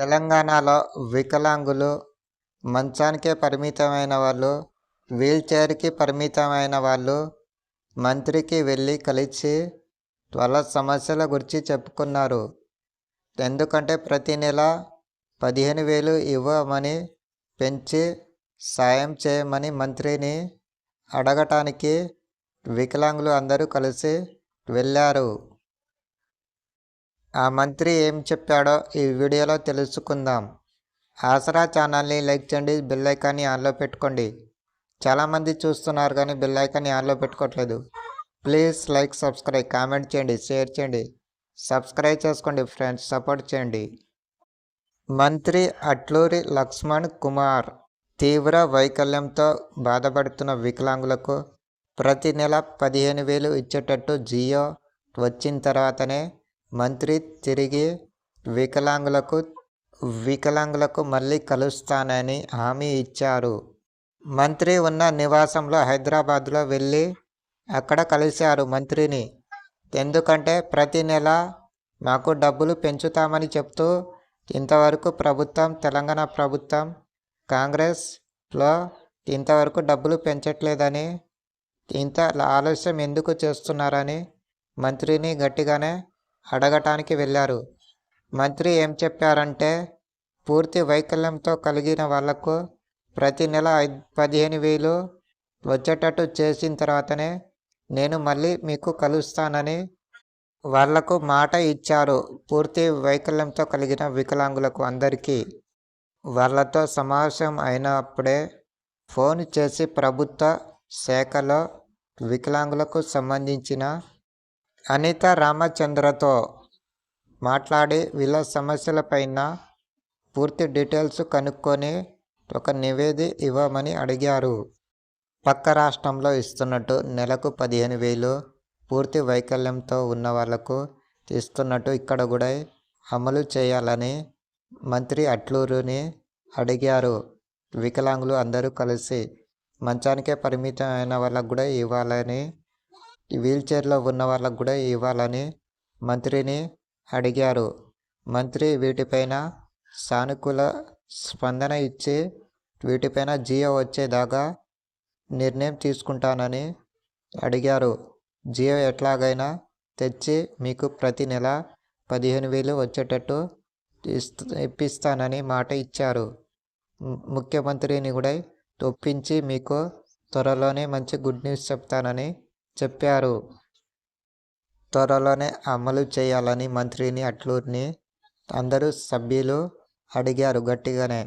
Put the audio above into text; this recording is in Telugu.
తెలంగాణలో వికలాంగులు మంచానికే పరిమితమైన వాళ్ళు వీల్చైర్కి పరిమితమైన వాళ్ళు మంత్రికి వెళ్ళి కలిసి వాళ్ళ సమస్యల గురించి చెప్పుకున్నారు. ఎందుకంటే ప్రతి నెల పదిహేను వేలు ఇవ్వమని పెంచి సాయం చేయమని మంత్రిని అడగటానికి వికలాంగులు అందరూ కలిసి వెళ్ళారు. ఆ మంత్రి ఏం చెప్పాడో ఈ వీడియోలో తెలుసుకుందాం. ఆసరా ఛానల్ని లైక్ చేయండి బెల్ ఐకాన్ని ఆన్లో పెట్టుకోండి. చాలామంది చూస్తున్నారు కానీ బెల్ ఐకాన్ని ఆన్లో పెట్టుకోవట్లేదు ప్లీజ్ లైక్ సబ్స్క్రైబ్ కామెంట్ చేయండి షేర్ చేయండి. సబ్స్క్రైబ్ చేసుకోండి ఫ్రెండ్స్ సపోర్ట్ చేయండి. మంత్రి అట్లూరి లక్ష్మణ్ కుమార్ తీవ్ర వైకల్యంతో బాధపడుతున్న వికలాంగులకు ప్రతి నెల పదిహేను వేలు ఇచ్చేటట్టు జియో వచ్చిన తర్వాతనే మంత్రి తిరిగి వికలాంగులకు వికలాంగులకు మళ్ళీ కలుస్తానని హామీ ఇచ్చారు. మంత్రి ఉన్న నివాసంలో హైదరాబాద్లో వెళ్ళి అక్కడ కలిశారు మంత్రిని. ఎందుకంటే ప్రతి నెల మాకు డబ్బులు పెంచుతామని చెప్తూ ఇంతవరకు ప్రభుత్వం తెలంగాణ ప్రభుత్వం కాంగ్రెస్లో ఇంతవరకు డబ్బులు పెంచట్లేదని ఇంత ఆలస్యం ఎందుకు చేస్తున్నారని మంత్రిని గట్టిగానే అడగటానికి వెళ్ళారు. మంత్రి ఏం చెప్పారంటే పూర్తి వైకల్యంతో కలిగిన వాళ్ళకు ప్రతి నెల ఐదు పదిహేను వేలు వచ్చేటట్టు చేసిన తర్వాతనే నేను మళ్ళీ మీకు కలుస్తానని వాళ్ళకు మాట ఇచ్చారు. పూర్తి వైకల్యంతో కలిగిన వికలాంగులకు అందరికీ వాళ్ళతో సమావేశం అయినప్పుడే ఫోన్ చేసి ప్రభుత్వ శాఖలో వికలాంగులకు సంబంధించిన అనిత రామచంద్రతో మాట్లాడి వీళ్ళ సమస్యలపైన పూర్తి డీటెయిల్స్ కనుక్కొని ఒక నివేది ఇవ్వమని అడిగారు. పక్క రాష్ట్రంలో ఇస్తున్నట్టు నెలకు పదిహేను వేలు పూర్తి వైకల్యంతో ఉన్న వాళ్ళకు ఇస్తున్నట్టు ఇక్కడ కూడా అమలు చేయాలని మంత్రి అట్లూరుని అడిగారు. వికలాంగులు అందరూ కలిసి మంచానికే పరిమితమైన వాళ్ళకు కూడా ఇవ్వాలని వీల్చైర్లో ఉన్న వాళ్ళకు కూడా ఇవ్వాలని మంత్రిని అడిగారు. మంత్రి వీటిపైన సానుకూల స్పందన ఇచ్చి వీటిపైన జియో వచ్చేదాకా నిర్ణయం తీసుకుంటానని అడిగారు. జియో ఎట్లాగైనా తెచ్చి మీకు ప్రతి నెల పదిహేను వేలు వచ్చేటట్టు ఇప్పిస్తానని మాట ఇచ్చారు. ముఖ్యమంత్రిని కూడా ఒప్పించి మీకు త్వరలోనే మంచి గుడ్ న్యూస్ చెప్తానని చెప్పారు. త్వరలోనే అమలు చేయాలని మంత్రిని అట్లూరిని అందరూ సభ్యులు అడిగారు గట్టిగానే.